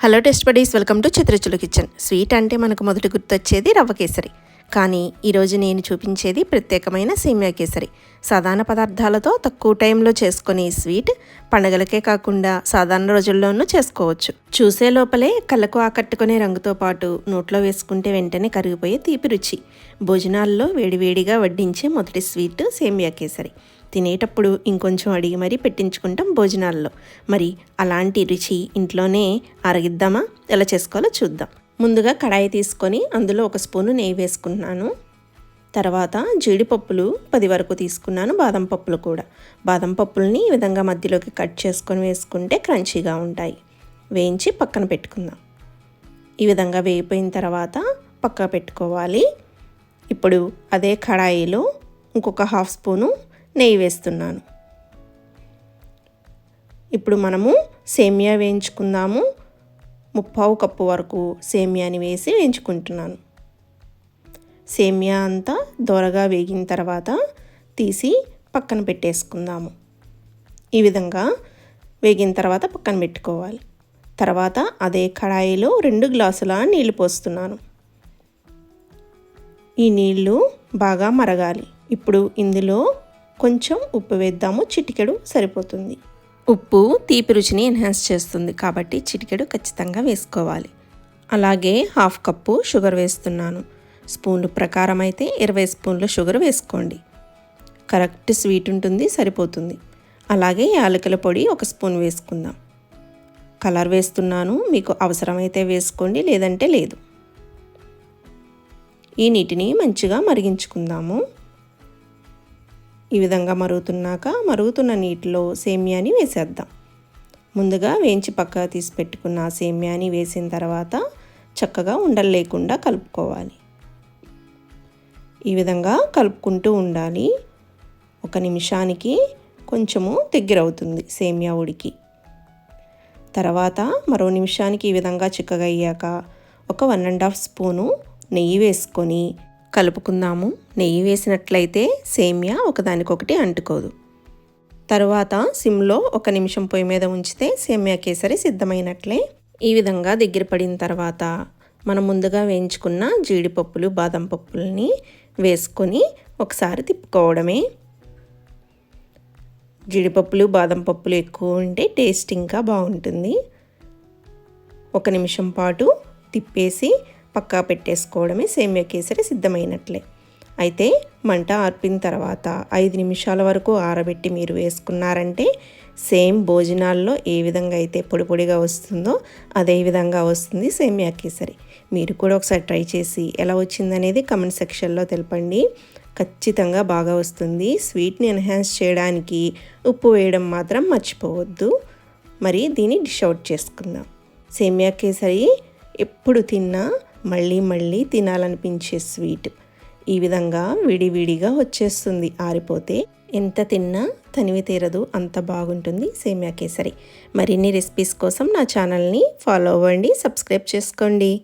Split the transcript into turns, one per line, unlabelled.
Hello test buddies welcome to చిత్రచులు kitchen sweet అంటే మనకు మొదటి గుర్తొచ్చేది రవ్వ కేసరి. కానీ ఈరోజు నేను చూపించేది ప్రత్యేకమైన సేమియా కేసరి. సాధారణ పదార్థాలతో తక్కువ టైంలో చేసుకునే ఈ స్వీట్ పండగలకే కాకుండా సాధారణ రోజుల్లోనూ చేసుకోవచ్చు. చూసే లోపలే కళ్ళకు ఆకట్టుకునే రంగుతో పాటు నోట్లో వేసుకుంటే వెంటనే కరిగిపోయే తీపి రుచి. భోజనాల్లో వేడివేడిగా వడ్డించే మొదటి స్వీట్ సేమియా కేసరి. తినేటప్పుడు ఇంకొంచెం అడిగి మరీ పెట్టించుకుంటాం భోజనాల్లో. మరి అలాంటి రుచి ఇంట్లోనే అరగిద్దామా ఎలా చేసుకోవాలో చూద్దాం. ముందుగా కడాయి తీసుకొని అందులో ఒక స్పూను నెయ్యి వేసుకున్నాను తర్వాత జీడిపప్పులు పది వరకు తీసుకున్నాను బాదం పప్పులు కూడా. బాదం పప్పుల్ని ఈ విధంగా మధ్యలోకి కట్ చేసుకొని వేసుకుంటే క్రంచీగా ఉంటాయి. వేయించి పక్కన పెట్టుకుందాం. ఈ విధంగా వేయిపోయిన తర్వాత పక్క పెట్టుకోవాలి. ఇప్పుడు అదే కడాయిలో ఇంకొక హాఫ్ స్పూను నెయ్యి వేస్తున్నాను. ఇప్పుడు మనము సేమియా వేయించుకుందాము. ముప్పావు కప్పు వరకు సేమియాని వేసి వేయించుకుంటున్నాను. సేమియా అంతా దోరగా వేగిన తర్వాత తీసి పక్కన పెట్టేసుకుందాము. ఈ విధంగా వేగిన తర్వాత పక్కన పెట్టుకోవాలి. తర్వాత అదే కడాయిలో రెండు గ్లాసుల నీళ్ళు పోస్తున్నాను. ఈ నీళ్ళు బాగా మరగాలి. ఇప్పుడు ఇందులో కొంచెం ఉప్పు వేద్దాము చిటికెడు సరిపోతుంది. ఉప్పు తీపి రుచిని ఎన్హాన్స్ చేస్తుంది కాబట్టి చిటికెడు ఖచ్చితంగా వేసుకోవాలి. అలాగే హాఫ్ కప్పు షుగర్ వేస్తున్నాను. స్పూన్లు ప్రకారం అయితే ఇరవై స్పూన్లు షుగర్ వేసుకోండి. కరెక్ట్ స్వీట్ ఉంటుంది సరిపోతుంది. అలాగే యాలకుల పొడి ఒక స్పూన్ వేసుకుందాం. కలర్ వేస్తున్నాను మీకు అవసరమైతే వేసుకోండి లేదంటే లేదు. ఈ నీటిని మంచిగా మరిగించుకుందాము. ఈ విధంగా మరుగుతున్నాక మరుగుతున్న నీటిలో సేమ్యాని వేసేద్దాం. ముందుగా వేయించి పక్కగా తీసి పెట్టుకున్న సేమ్యాని వేసిన తర్వాత చక్కగా ఉండలు లేకుండా కలుపుకోవాలి. ఈ విధంగా కలుపుకుంటూ ఉండాలి. ఒక నిమిషానికి కొంచెము దగ్గరవుతుంది సేమియా ఉడికి. తర్వాత మరో నిమిషానికి ఈ విధంగా చిక్కగా అయ్యాక ఒక వన్ అండ్ హాఫ్ స్పూను నెయ్యి వేసుకొని కలుపుకుందాము. నెయ్యి వేసినట్లయితే సేమియా ఒకదానికొకటి అంటుకోదు. తరువాత సిమ్లో ఒక నిమిషం పొయ్యి మీద ఉంచితే సేమియా కేసరి సిద్ధమైనట్లే. ఈ విధంగా దగ్గర పడిన తర్వాత మనం ముందుగా వేయించుకున్న జీడిపప్పులు బాదం పప్పుల్ని వేసుకొని ఒకసారి తిప్పుకోవడమే. జీడిపప్పులు బాదం పప్పులు ఎక్కువ ఉంటే టేస్ట్ ఇంకా బాగుంటుంది. ఒక నిమిషం పాటు తిప్పేసి పక్కా పెట్టేసుకోవడమే సేమియా కేసరి సిద్ధమైనట్లే. అయితే మంట ఆర్పిన తర్వాత ఐదు నిమిషాల వరకు ఆరబెట్టి మీరు వేసుకున్నారంటే సేమ్ భోజనాల్లో ఏ విధంగా అయితే పొడి పొడిగా వస్తుందో అదే విధంగా వస్తుంది సేమియా కేసరి. మీరు కూడా ఒకసారి ట్రై చేసి ఎలా వచ్చిందనేది కమెంట్ సెక్షన్లో తెలపండి. ఖచ్చితంగా బాగా వస్తుంది. స్వీట్ని ఎన్హాన్స్ చేయడానికి ఉప్పు వేయడం మాత్రం మర్చిపోవద్దు. మరి దీన్ని డిష్ అవుట్ చేసుకుందాం. సేమియా కేసరి ఎప్పుడు తిన్నా మళ్ళీ మళ్ళీ తినాలనిపించే స్వీట్. ఈ విధంగా విడివిడిగా వచ్చేస్తుంది. ఆరిపోతే ఎంత తిన్నా తనివి తీరదు. అంత బాగుంటుంది సేమియా కేసరి. మరిన్ని రెసిపీస్ కోసం నా ఛానల్ని ఫాలో అవ్వండి సబ్స్క్రైబ్ చేసుకోండి.